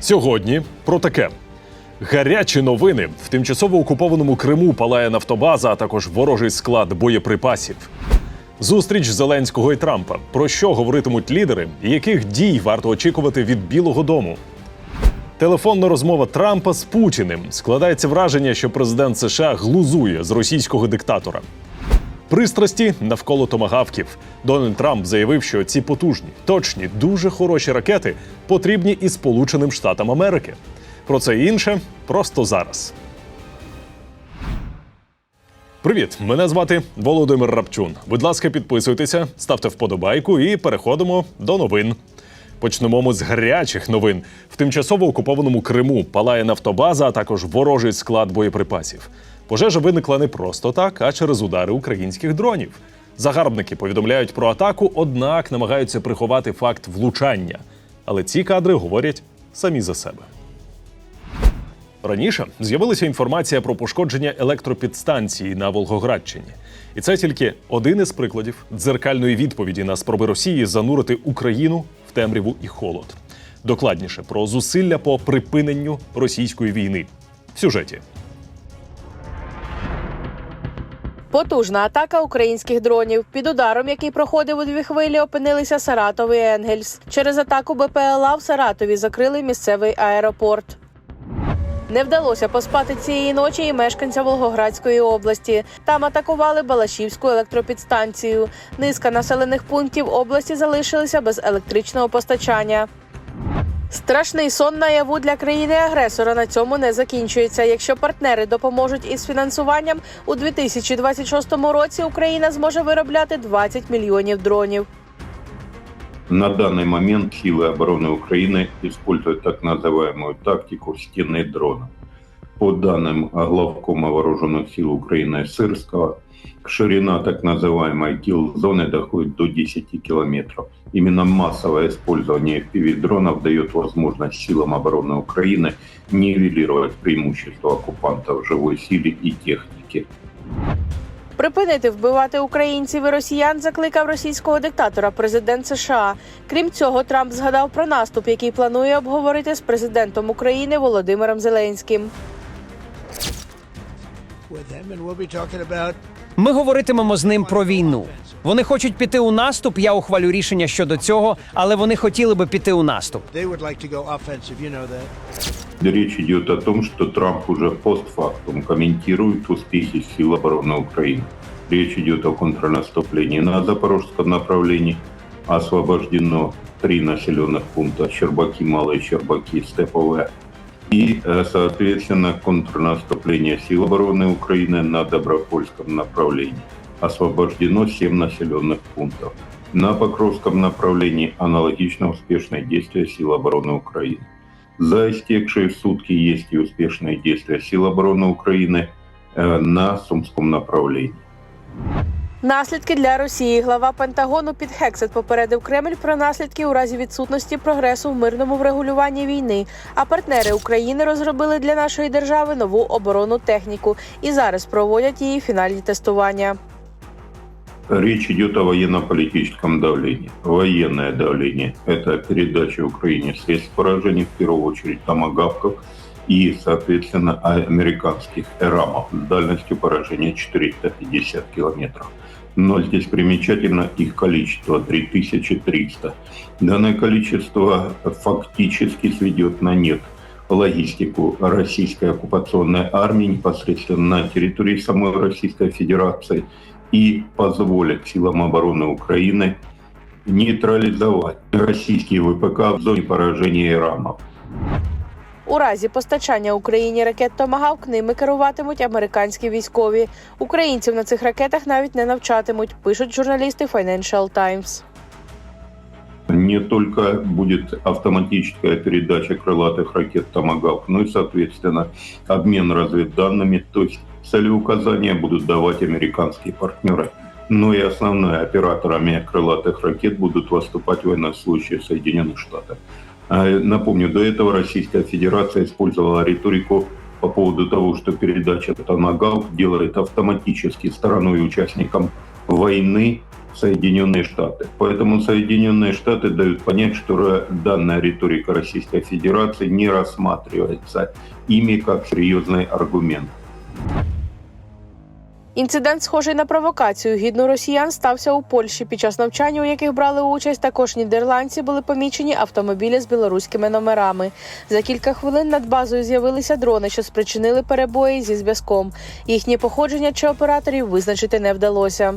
Сьогодні про таке. Гарячі новини в тимчасово окупованому Криму палає нафтобаза, а також ворожий склад боєприпасів. Зустріч Зеленського і Трампа. Про що говоритимуть лідери і яких дій варто очікувати від Білого Дому? Телефонна розмова Трампа з Путіним складається враження, що президент США глузує з російського диктатора. Пристрасті навколо томагавків. Дональд Трамп заявив, що ці потужні, точні, дуже хороші ракети потрібні і Сполученим Штатам Америки. Про це і інше просто зараз. Привіт, мене звати Володимир Рапчун. Будь ласка, підписуйтеся, ставте вподобайку і переходимо до новин. Почнемо ми з гарячих новин. В тимчасово окупованому Криму палає нафтобаза, а також ворожий склад боєприпасів. Пожежа виникла не просто так, а через удари українських дронів. Загарбники повідомляють про атаку, однак намагаються приховати факт влучання. Але ці кадри говорять самі за себе. Раніше з'явилася інформація про пошкодження електропідстанції на Волгоградщині. І це тільки один із прикладів дзеркальної відповіді на спроби Росії занурити Україну в темряву і холод. Докладніше про зусилля по припиненню російської війни в сюжеті. Потужна атака українських дронів. Під ударом, який проходив у дві хвилі, опинилися Саратов і Енгельс. Через атаку БПЛА в Саратові закрили місцевий аеропорт. Не вдалося поспати цієї ночі і мешканця Волгоградської області. Там атакували Балашівську електропідстанцію. Низка населених пунктів області залишилися без електричного постачання. Страшний сон наяву для країни-агресора на цьому не закінчується. Якщо партнери допоможуть із фінансуванням, у 2026 році Україна зможе виробляти 20 мільйонів дронів. На данный момент силы обороны Украины используют так называемую тактику стены дрона. По данным главкома вооруженных сил Украины Сырского, ширина так называемой килл-зоны доходит до 10 километров. Именно массовое использование FPV-дронов дает возможность силам обороны Украины нивелировать преимущество оккупантов в живой силе и технике. Припинити вбивати українців і росіян закликав російського диктатора президент США. Крім цього, Трамп згадав про наступ, який планує обговорити з президентом України Володимиром Зеленським. with them, and we'll be talking about Ми говоритимемо з ним про війну. Вони хочуть піти у наступ. Я ухвалю рішення щодо цього, але вони хотіли би піти у наступ. they would like to go offensive. You know that. Речь идет о том, что Трамп уже постфактум комментирует успехи сил обороны Украины. Речь идет о контрнаступлении на запорожском направлении. Освобождено три населенных пункта Щербаки, Малые Щербаки, Степовые. И, э, соответственно, контрнаступление сил обороны Украины на Добропольском направлении. Освобождено 7 населенных пунктов. На Покровском направлении аналогично успешные действия сил обороны Украины. За истекшие сутки есть и успешные действия сил обороны Украины э, на Сумском направлении. Наслідки для Росії. Глава Пентагону Під Хексет попередив Кремль про наслідки у разі відсутності прогресу в мирному врегулюванні війни. А партнери України розробили для нашої держави нову оборонну техніку і зараз проводять її фінальні тестування. Речь идет о военно-политическом давлении. Военное давление – это передача Украине средств поражения, в первую очередь томагавков, и, соответственно, американских эрамов дальностью поражения 450 километров. Но здесь примечательно их количество – 3300. Данное количество фактически сведет на нет логистику российской оккупационной армии непосредственно на территории самой Российской Федерации и позволит силам обороны Украины нейтрализовать российские ВПК в зоне поражения Ирамов. У разі постачання Україні ракет Томагавк ними керуватимуть американські військові. Українців на цих ракетах навіть не навчатимуть, пишуть журналісти Financial Times. Не только будет автоматическая передача крылатых ракет «Томагавк», но и, соответственно, обмен разведданными, то есть целеуказания будут давать американские партнеры. Но и основные операторами крылатых ракет будут выступать военнослужащие Соединенных Штатов. А, Напомню, до этого Российская Федерация использовала риторику по поводу того, что передача «Томагавк» делает автоматически стороной участником войны Соединенные Штаты. Поэтому Соединенные Штаты дают понять, что данная риторика Российской Федерации не рассматривается ими как серьезный аргумент. Інцидент, схожий на провокацію гідну росіян, стався у Польщі. Під час навчання, у яких брали участь також нідерландці, були помічені автомобілі з білоруськими номерами. За кілька хвилин над базою з'явилися дрони, що спричинили перебої зі зв'язком. Їхнє походження чи операторів визначити не вдалося.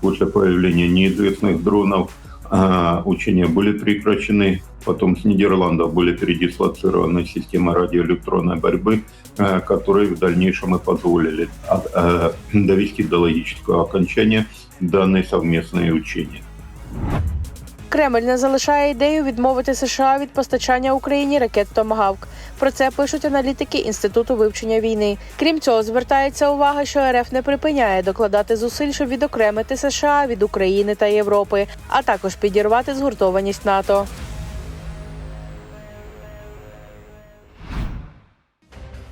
После появления неизвестных дронов а, учения были прекращены. Потом с Нидерландов были передислоцированы системы радиоэлектронной борьбы, а, которые в дальнейшем и позволили а, а, довести до логического окончания данные совместные учения. Кремль не залишає ідею відмовити США від постачання Україні ракет Томагавк. Про це пишуть аналітики інституту вивчення війни. Крім цього, звертається увага, що РФ не припиняє докладати зусиль, щоб відокремити США від України та Європи, а також підірвати згуртованість НАТО.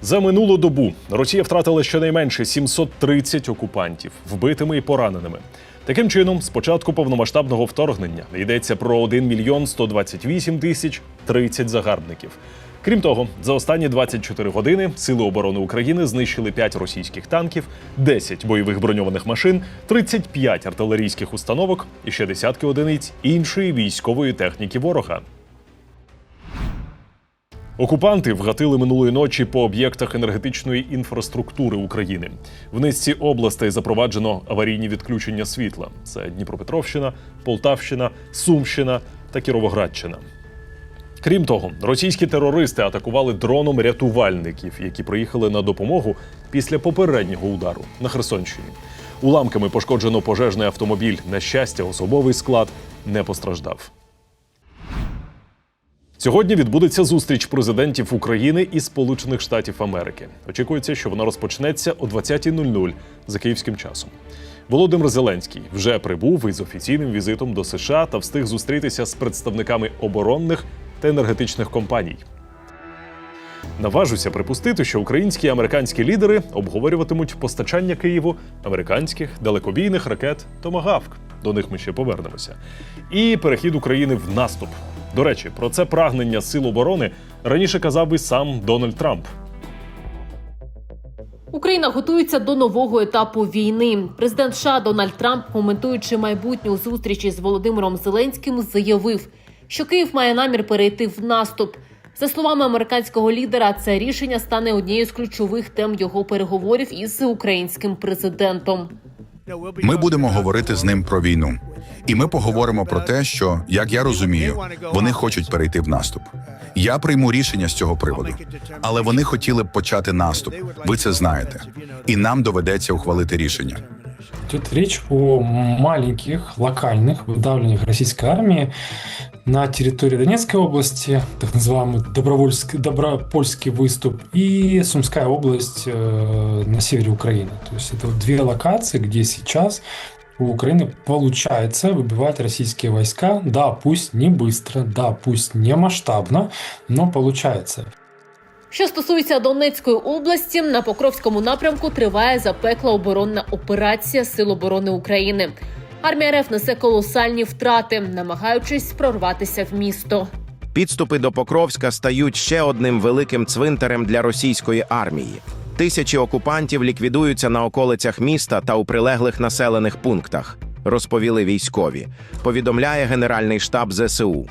За минулу добу Росія втратила щонайменше 730 окупантів вбитими і пораненими. Таким чином, з початку повномасштабного вторгнення йдеться про 1 мільйон 128 тисяч 30 загарбників. Крім того, за останні 24 години Сили оборони України знищили 5 російських танків, 10 бойових броньованих машин, 35 артилерійських установок і ще десятки одиниць іншої військової техніки ворога. Окупанти вгатили минулої ночі по об'єктах енергетичної інфраструктури України. В низці областей запроваджено аварійні відключення світла. Це Дніпропетровщина, Полтавщина, Сумщина та Кіровоградщина. Крім того, російські терористи атакували дроном рятувальників, які приїхали на допомогу після попереднього удару на Херсонщині. Уламками пошкоджено пожежний автомобіль. На щастя, особовий склад не постраждав. Сьогодні відбудеться зустріч президентів України і Сполучених Штатів Америки. Очікується, що вона розпочнеться о 20.00 за київським часом. Володимир Зеленський вже прибув із офіційним візитом до США та встиг зустрітися з представниками оборонних та енергетичних компаній. Наважуся припустити, що українські і американські лідери обговорюватимуть постачання Києву американських далекобійних ракет Томагавк. До них ми ще повернемося. І перехід України в наступ. До речі, про це прагнення сил оборони раніше казав і сам Дональд Трамп. Україна готується до нового етапу війни. Президент США Дональд Трамп, коментуючи майбутню зустріч із Володимиром Зеленським, заявив, що Київ має намір перейти в наступ. За словами американського лідера, це рішення стане однією з ключових тем його переговорів із українським президентом. Ми будемо говорити з ним про війну, і ми поговоримо про те, що як я розумію, вони хочуть перейти в наступ. Я прийму рішення з цього приводу, але вони хотіли б почати наступ. Ви це знаєте, і нам доведеться ухвалити рішення. Тут речь о маленьких локальных выдавливаниях российской армии на территории Донецкой области, так называемый Добровольский, Добропольский выступ, и Сумская область э, на севере Украины. То есть это вот две локации, где сейчас у Украины получается выбивать российские войска. Да, пусть не быстро, да, пусть не масштабно, но получается. Що стосується Донецької області, на Покровському напрямку триває запекла оборонна операція Сил оборони України. Армія РФ несе колосальні втрати, намагаючись прорватися в місто. Підступи до Покровська стають ще одним великим цвинтарем для російської армії. Тисячі окупантів ліквідуються на околицях міста та у прилеглих населених пунктах, розповіли військові. Повідомляє Генеральний штаб ЗСУ.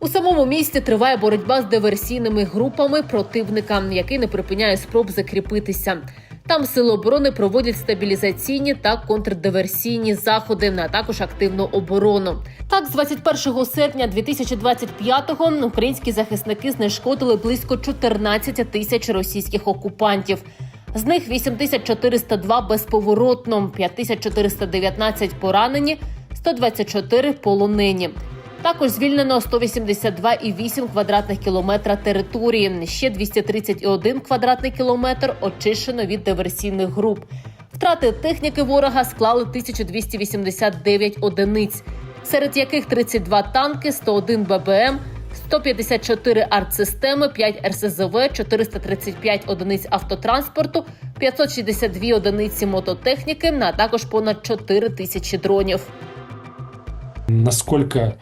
У самому місті триває боротьба з диверсійними групами противника, який не припиняє спроб закріпитися. Там сили оборони проводять стабілізаційні та контрдиверсійні заходи, а також активну оборону. Так, з 21 серпня 2025-го українські захисники знешкодили близько 14 тисяч російських окупантів. З них 8402 безповоротно, 5419 поранені, 124 полонені. Також звільнено 182,8 квадратних кілометра території. Ще 231 квадратний кілометр очищено від диверсійних груп. Втрати техніки ворога склали 1289 одиниць, серед яких 32 танки, 101 ББМ, 154 артсистеми, 5 РСЗВ, 435 одиниць автотранспорту, 562 одиниці мототехніки, а також понад 4 тисячі дронів. Насколько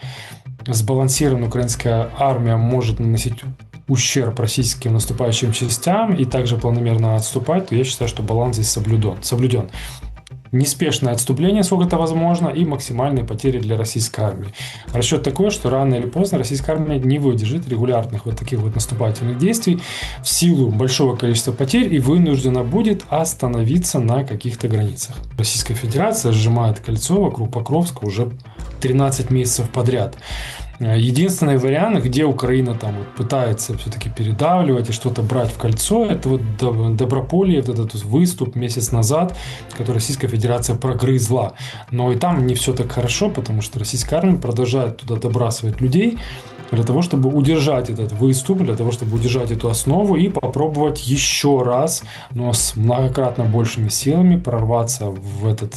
сбалансирована украинская армия может наносить ущерб российским наступающим частям и также планомерно отступать, то я считаю, что баланс здесь соблюден. соблюден. Неспешное отступление, сколько это возможно, и максимальные потери для российской армии. Расчет такой, что рано или поздно российская армия не выдержит регулярных вот таких вот наступательных действий в силу большого количества потерь и вынуждена будет остановиться на каких-то границах. Российская Федерация сжимает кольцо вокруг Покровска уже 13 месяцев подряд. Единственный вариант, где Украина там вот пытается все-таки передавливать и что-то брать в кольцо, это вот Доб- Доброполье, вот этот выступ месяц назад, который Российская Федерация прогрызла. Но и там не все так хорошо, потому что российская армия продолжает туда добрасывать людей для того, чтобы удержать этот выступ, для того, чтобы удержать эту основу и попробовать еще раз, но с многократно большими силами прорваться в этот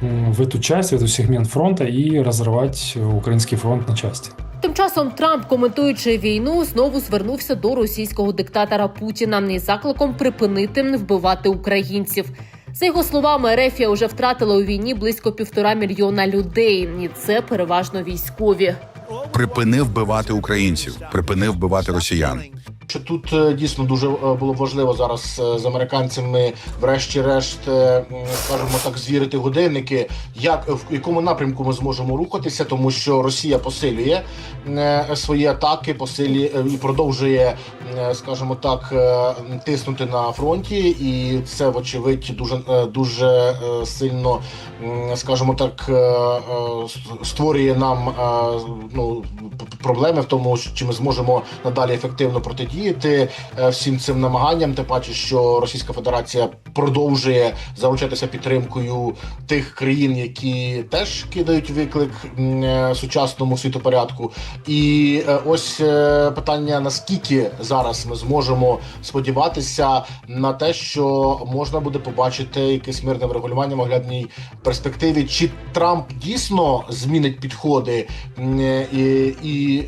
в эту часть, в этот сегмент фронта и разорвать э, украинский фронт на части. Тим часом Трамп, коментуючи війну, знову звернувся до російського диктатора Путіна із закликом припинити вбивати українців. За його словами, Ерефія вже втратила у війні близько півтора мільйона людей, і це переважно військові. Припини вбивати українців, припини вбивати росіян. Що тут е, дійсно дуже е, було важливо зараз е, з американцями, врешті-решт, скажімо так, звірити годинники, як в якому напрямку ми зможемо рухатися, тому що Росія посилює свої атаки, посилює і продовжує, скажімо так, тиснути на фронті, і це вочевидь дуже дуже сильно, скажімо так, створює нам ну проблеми в тому, чи ми зможемо надалі ефективно протидіяти е, всім цим намаганням. Тим паче, що Російська Федерація продовжує заручатися підтримкою тих країн, які теж кидають виклик е, сучасному світопорядку. І е, ось питання: наскільки зараз ми зможемо сподіватися на те, що можна буде побачити якесь мирне врегулювання в оглядній перспективі, чи Трамп дійсно змінить підходи і, і,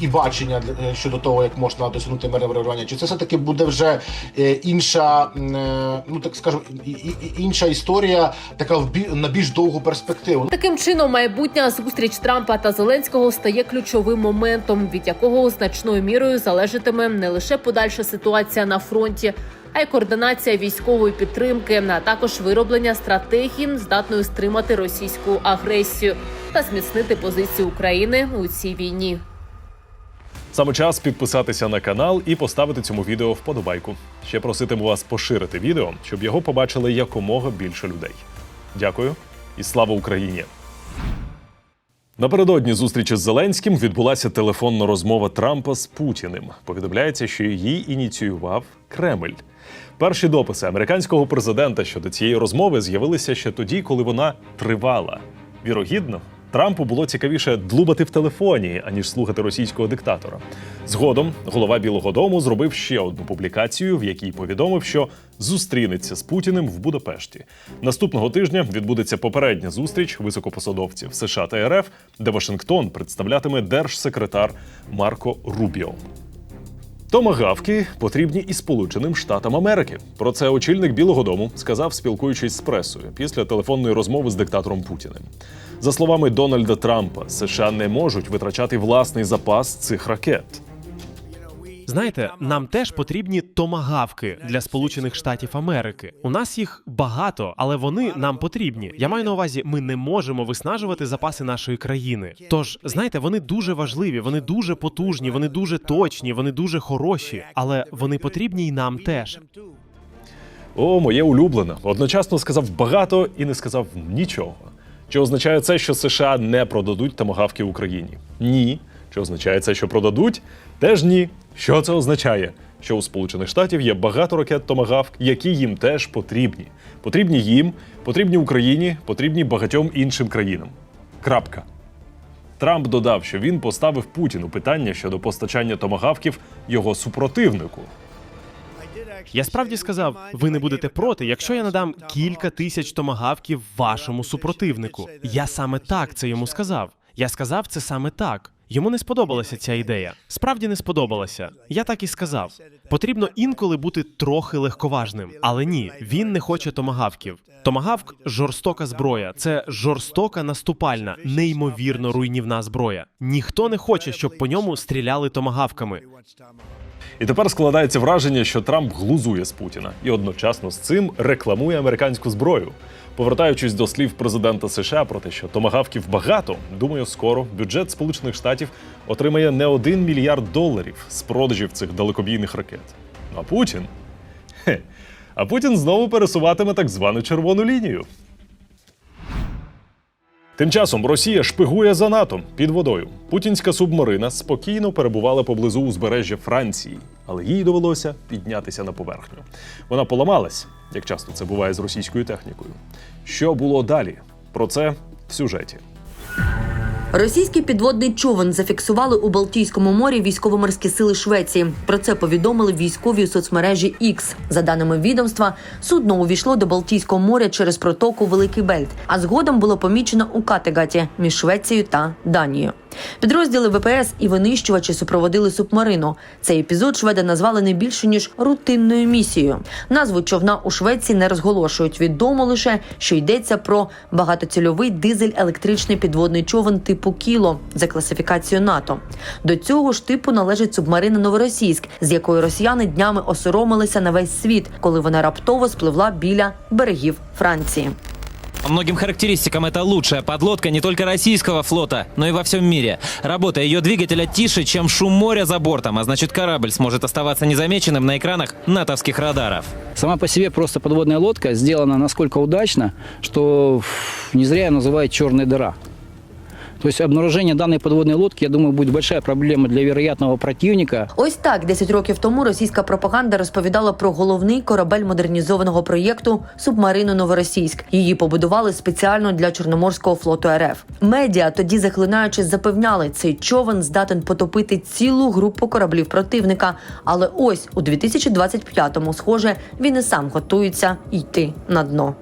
і бачення для- щодо того, як можна досягнути мирне врегулювання, чи це все таки буде вже е, інша, е, ну так скажемо, інша історія, така в на більш довгу перспективу. Таким чином, майбутня зустріч Трампа та Зеленського стає ключовим моментом, від якого значною мірою залежатиме не лише подальша ситуація на фронті, а й координація військової підтримки, а також вироблення стратегії, здатної стримати російську агресію та зміцнити позицію України у цій війні. Саме час підписатися на канал і поставити цьому відео вподобайку. Ще проситиму вас поширити відео, щоб його побачили якомога більше людей. Дякую і слава Україні! Напередодні зустрічі з Зеленським відбулася телефонна розмова Трампа з Путіним. Повідомляється, що її ініціював Кремль. Перші дописи американського президента щодо цієї розмови з'явилися ще тоді, коли вона тривала. Вірогідно, Трампу було цікавіше длубати в телефоні, аніж слухати російського диктатора. Згодом голова Білого Дому зробив ще одну публікацію, в якій повідомив, що зустрінеться з Путіним в Будапешті. Наступного тижня відбудеться попередня зустріч високопосадовців США та РФ, де Вашингтон представлятиме держсекретар Марко Рубіо. Томагавки потрібні і Сполученим Штатам Америки. Про це очільник Білого Дому сказав, спілкуючись з пресою після телефонної розмови з диктатором Путіним. За словами Дональда Трампа, США не можуть витрачати власний запас цих ракет. Знаєте, нам теж потрібні томагавки для Сполучених Штатів Америки. У нас їх багато, але вони нам потрібні. Я маю на увазі, ми не можемо виснажувати запаси нашої країни. Тож, знаєте, вони дуже важливі, вони дуже потужні, вони дуже точні, вони дуже хороші, але вони потрібні й нам теж. О, моє улюблене. Одночасно сказав багато і не сказав нічого. Чи означає це, що США не продадуть томагавки Україні? Ні. Чи означає це, що продадуть? Теж ні. Що це означає? Що у Сполучених Штатів є багато ракет томагавк, які їм теж потрібні. Потрібні їм, потрібні Україні, потрібні багатьом іншим країнам. Крапка. Трамп додав, що він поставив Путіну питання щодо постачання томагавків його супротивнику. Я справді сказав, ви не будете проти, якщо я надам кілька тисяч томагавків вашому супротивнику. Я саме так це йому сказав. Я сказав це саме так. Йому не сподобалася ця ідея. Справді не сподобалася. Я так і сказав. Потрібно інколи бути трохи легковажним. Але ні, він не хоче томагавків. Томагавк жорстока зброя. Це жорстока наступальна, неймовірно руйнівна зброя. Ніхто не хоче, щоб по ньому стріляли томагавками. І тепер складається враження, що Трамп глузує з Путіна і одночасно з цим рекламує американську зброю. Повертаючись до слів президента США про те, що томагавків багато, думаю, скоро бюджет Сполучених Штатів отримає не один мільярд доларів з продажів цих далекобійних ракет. А Путін. Хе, а Путін знову пересуватиме так звану червону лінію. Тим часом Росія шпигує за НАТО під водою. Путінська субмарина спокійно перебувала поблизу узбережжя Франції, але їй довелося піднятися на поверхню. Вона поламалась, як часто це буває з російською технікою. Що було далі? Про це в сюжеті. Російський підводний човен зафіксували у Балтійському морі військово-морські сили Швеції. Про це повідомили військові у соцмережі X. За даними відомства, судно увійшло до Балтійського моря через протоку Великий Бельт, а згодом було помічено у Категаті між Швецією та Данією. Підрозділи ВПС і винищувачі супроводили субмарину. Цей епізод шведи назвали не більше ніж рутинною місією. Назву човна у Швеції не розголошують. Відомо лише, що йдеться про багатоцільовий дизель-електричний підводний човен типу Кіло за класифікацією НАТО. До цього ж типу належить субмарина Новоросійськ, з якої росіяни днями осоромилися на весь світ, коли вона раптово спливла біля берегів Франції. По многим характеристикам это лучшая подлодка не только российского флота, но и во всем мире. Работа ее двигателя тише, чем шум моря за бортом, а значит корабль сможет оставаться незамеченным на экранах натовских радаров. Сама по себе просто подводная лодка сделана насколько удачно, что не зря ее называют черная дыра. То есть обнаружение данной подводной лодки, я думаю, будет большая проблема для вероятного противника. Ось так 10 років тому російська пропаганда розповідала про головний корабель модернізованого проєкту субмарину Новоросійськ. Її побудували спеціально для Чорноморського флоту РФ. Медіа тоді захлинаючись запевняли, цей човен здатен потопити цілу групу кораблів противника. Але ось у 2025-му, схоже, він і сам готується йти на дно.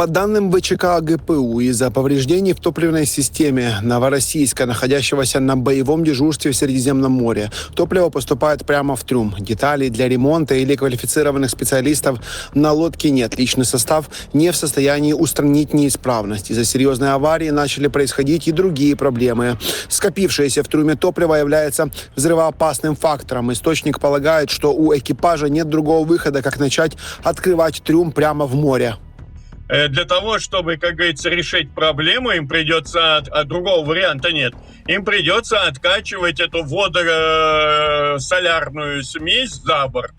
По данным ВЧК ГПУ, из-за повреждений в топливной системе Новороссийска, находящегося на боевом дежурстве в Средиземном море, топливо поступает прямо в трюм. Деталей для ремонта или квалифицированных специалистов на лодке нет. Личный состав не в состоянии устранить неисправность. Из-за серьезной аварии начали происходить и другие проблемы. Скопившееся в трюме топливо является взрывоопасным фактором. Источник полагает, что у экипажа нет другого выхода, как начать открывать трюм прямо в море. Э, для того, чтобы, как говорится, решить проблему, им придется, от- а другого варианта нет, им придется откачивать эту водосолярную смесь за борт.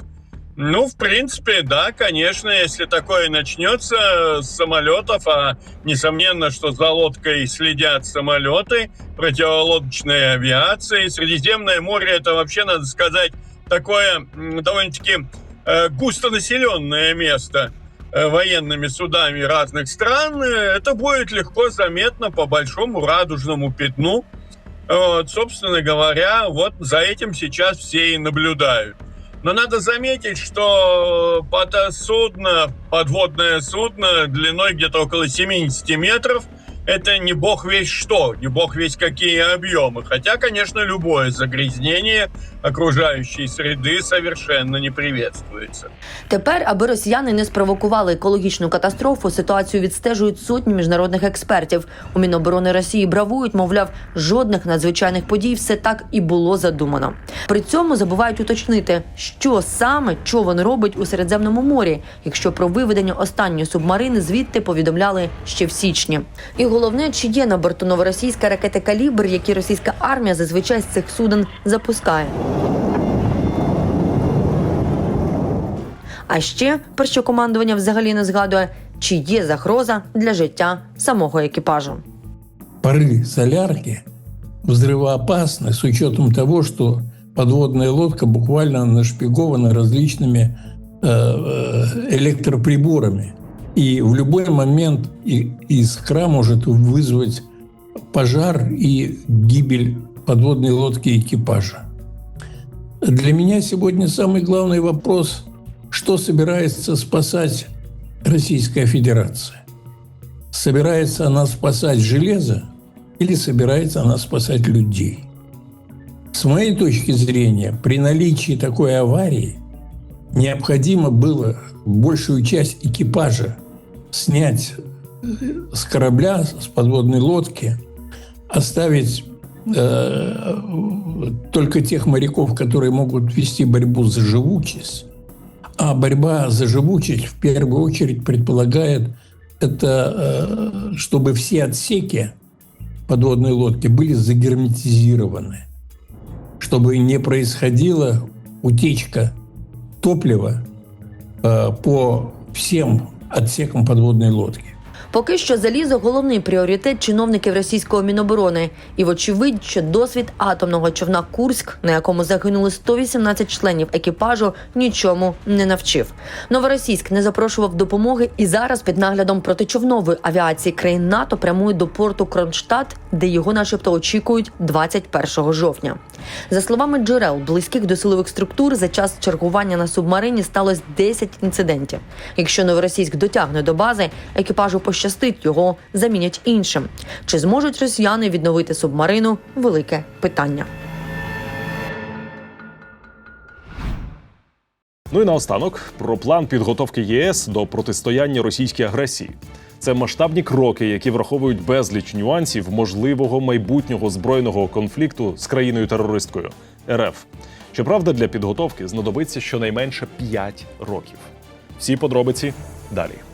Ну, в принципе, да, конечно, если такое начнется с самолетов, а несомненно, что за лодкой следят самолеты, противолодочная авиация, Средиземное море это вообще, надо сказать, такое довольно-таки э, густонаселенное место военными судами разных стран, э, это будет легко заметно по большому радужному пятну. Вот, собственно говоря, вот за этим сейчас все и наблюдают. Но надо заметить, что под судно, подводное судно длиной где-то около 70 метров, это не бог весь что, не бог весь какие объемы. Хотя, конечно, любое загрязнение окружающей среды совершенно не приветствуется. Тепер, аби росіяни не спровокували екологічну катастрофу, ситуацію відстежують сотні міжнародних експертів. У Міноборони Росії бравують, мовляв, жодних надзвичайних подій все так і було задумано. При цьому забувають уточнити, що саме човен робить у Середземному морі, якщо про виведення останньої субмарини звідти повідомляли ще в січні. І головне, чи є на борту новоросійська ракети калібр, які російська армія зазвичай з цих суден запускає. А ще про що командування взагалі не згадує, чи є загроза для життя самого екіпажу. Пары солярки взрывоопасны с учетом того, что подводная лодка буквально нашпигована различными э, э, электроприборами. И в любой момент и- искра может вызвать пожар и гибель подводной лодки и экипажа. Для меня сегодня самый главный вопрос, что собирается спасать Российская Федерация. Собирается она спасать железо или собирается она спасать людей. С моей точки зрения, при наличии такой аварии необходимо было большую часть экипажа снять с корабля, с подводной лодки, оставить только тех моряков, которые могут вести борьбу за живучесть. А борьба за живучесть в первую очередь предполагает это, э, чтобы все отсеки подводной лодки были загерметизированы, чтобы не происходила утечка топлива э, по всем отсекам подводной лодки. Поки що залізо головний пріоритет чиновників російського міноборони, і вочевидь, що досвід атомного човна Курськ, на якому загинули 118 членів екіпажу, нічому не навчив. Новоросійськ не запрошував допомоги і зараз під наглядом протичовнової авіації країн НАТО прямує до порту Кронштадт, де його, начебто, очікують 21 жовтня. За словами джерел, близьких до силових структур, за час чергування на субмарині сталося 10 інцидентів. Якщо новоросійськ дотягне до бази, екіпажу пощастить його замінять іншим. Чи зможуть росіяни відновити субмарину? Велике питання. Ну і наостанок про план підготовки ЄС до протистояння російській агресії. Це масштабні кроки, які враховують безліч нюансів можливого майбутнього збройного конфлікту з країною-терористкою РФ. Щоправда, для підготовки знадобиться щонайменше 5 років. Всі подробиці далі.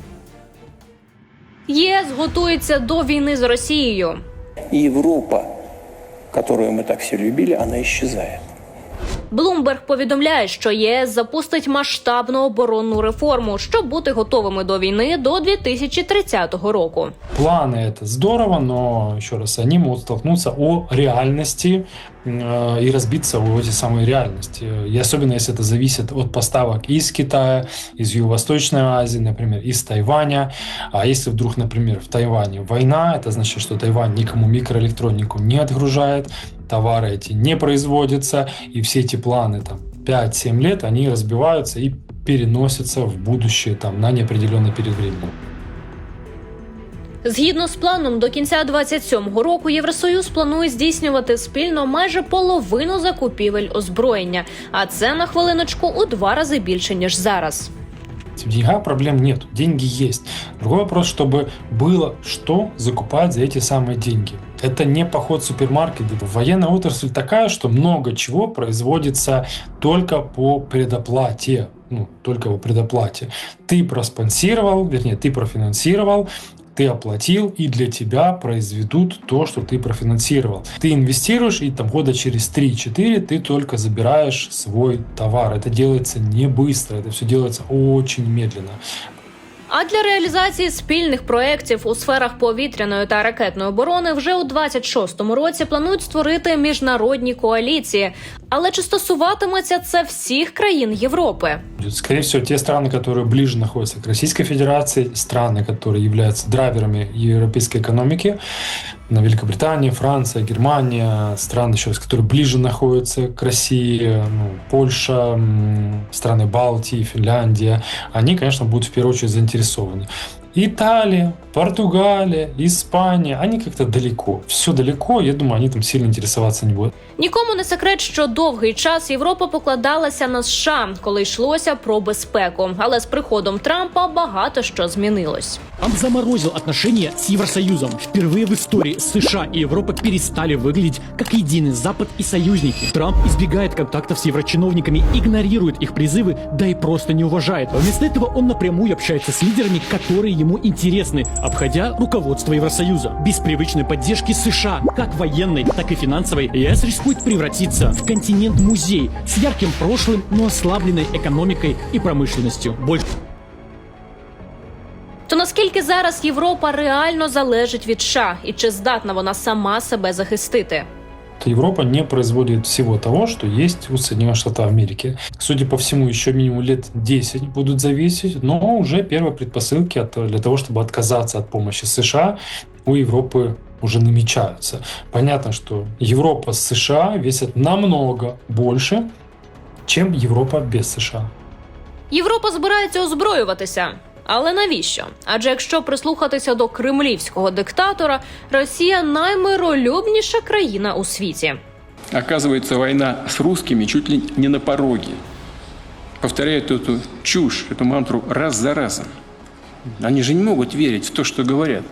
ЄС готується до війни з Росією. Європа, яку ми так все любили, вона исчезает. Блумберг повідомляє, що ЄС запустить масштабну оборонну реформу, щоб бути готовими до війни до 2030 року. Планы это здорово, но еще раз, они могут столкнуться о реальности э, и разбиться о эти самые реальности. И особенно если это зависит от поставок из Китая, из Юго-Восточной Азии, например, из Тайваня. А если вдруг, например, в Тайване война, это значит, что Тайвань никому микроэлектронику не отгружает, товары эти не производятся, и все эти планы там 5-7 лет, они разбиваются и переносятся в будущее там на неопределенный период времени. Згідно з планом, до кінця 27-го року Євросоюз планує здійснювати спільно майже половину закупівель озброєння, а це на хвилиночку у два рази більше ніж зараз. В деньгах проблем нет, деньги есть. Другой вопрос, чтобы было что закупать за эти самые деньги. Это не поход в супермаркет. Военная отрасль такая, что много чего производится только по предоплате. Ну, только по предоплате. Ты проспонсировал, вернее, ты профинансировал, ты оплатил, и для тебя произведут то, что ты профинансировал. Ты инвестируешь, и там года через 3-4 ты только забираешь свой товар. Это делается не быстро, это все делается очень медленно. А для реалізації спільних проєктів у сферах повітряної та ракетної оборони вже у 26-му році планують створити міжнародні коаліції. Але чи стосуватиметься це всіх країн Європи? Скорее всего, те страны, которые ближе находятся к Российской Федерации, страны, которые являются драйверами европейской экономики, На Великобритания, Франция, Германия, страны, еще раз, которые ближе находятся к России, ну, Польша, страны Балтии, Финляндия, они, конечно, будут в первую очередь заинтересованы. Италия, Португалия, Испания, они как-то далеко. Все далеко, я думаю, они там сильно интересоваться не будут. Нікому не секрет, що довгий час Європа покладалася на США, коли йшлося про безпеку. Але з приходом Трампа багато що змінилось. Он заморозил отношения с Евросоюзом. Впервые в истории США и Европа перестали выглядеть как единый Запад и союзники. Трамп избегает контактов с еврочиновниками, игнорирует их призывы, да и просто не уважает. Вместо этого он напрямую общается с лидерами, которые ему интересны, обходя руководство Евросоюза. Без привычной поддержки США, как военной, так и финансовой, ЕС рискует превратиться в континент-музей с ярким прошлым, но ослабленной экономикой и промышленностью. Больше То наскільки зараз Європа реально залежить від США, і чи здатна вона сама себе захистити? то Европа не производит всего того, что есть у Соединенных Штатов Америки. Судя по всему, еще минимум лет 10 будут зависеть, но уже первые предпосылки от- для того, чтобы отказаться от помощи США, у Европы уже намечаются. Понятно, что Европа с США весят намного больше, чем Европа без США. Європа збирається озброюватися. Але навіщо? Адже якщо прислухатися до кремлівського диктатора, Росія наймиролюбніша країна у світі. Оказывается, война с русскими чуть ли не на пороге. Повторяют эту чушь, эту мантру раз за разом. Они же не могут верить в то, что говорят,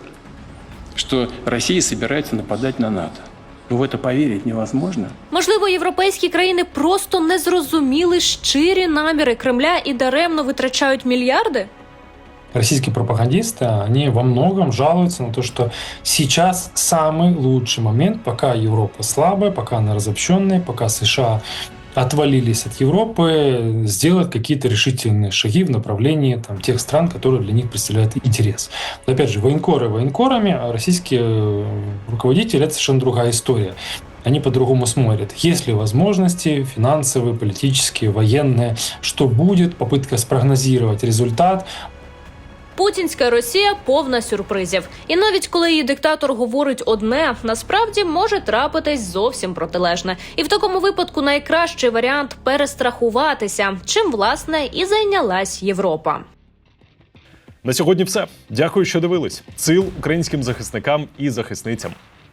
что Россия собирается нападать на НАТО. Ну, в это поверить невозможно. Можливо, європейські країни просто не зрозуміли щирі наміри Кремля і даремно витрачають мільярди. Российские пропагандисты, они во многом жалуются на то, что сейчас самый лучший момент, пока Европа слабая, пока она разобщенная, пока США отвалились от Европы, сделать какие-то решительные шаги в направлении там, тех стран, которые для них представляют интерес. Но, опять же, военкоры военкорами, а российские э, руководители – это совершенно другая история. Они по-другому смотрят. Есть ли возможности финансовые, политические, военные, что будет, попытка спрогнозировать результат, Путінська Росія повна сюрпризів. І навіть коли її диктатор говорить одне, насправді може трапитись зовсім протилежне. І в такому випадку найкращий варіант перестрахуватися, чим власне і зайнялась Європа. На сьогодні все. Дякую, що дивились. Сил українським захисникам і захисницям.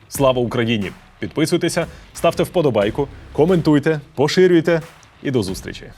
Слава Україні! Підписуйтеся, ставте вподобайку, коментуйте, поширюйте і до зустрічі.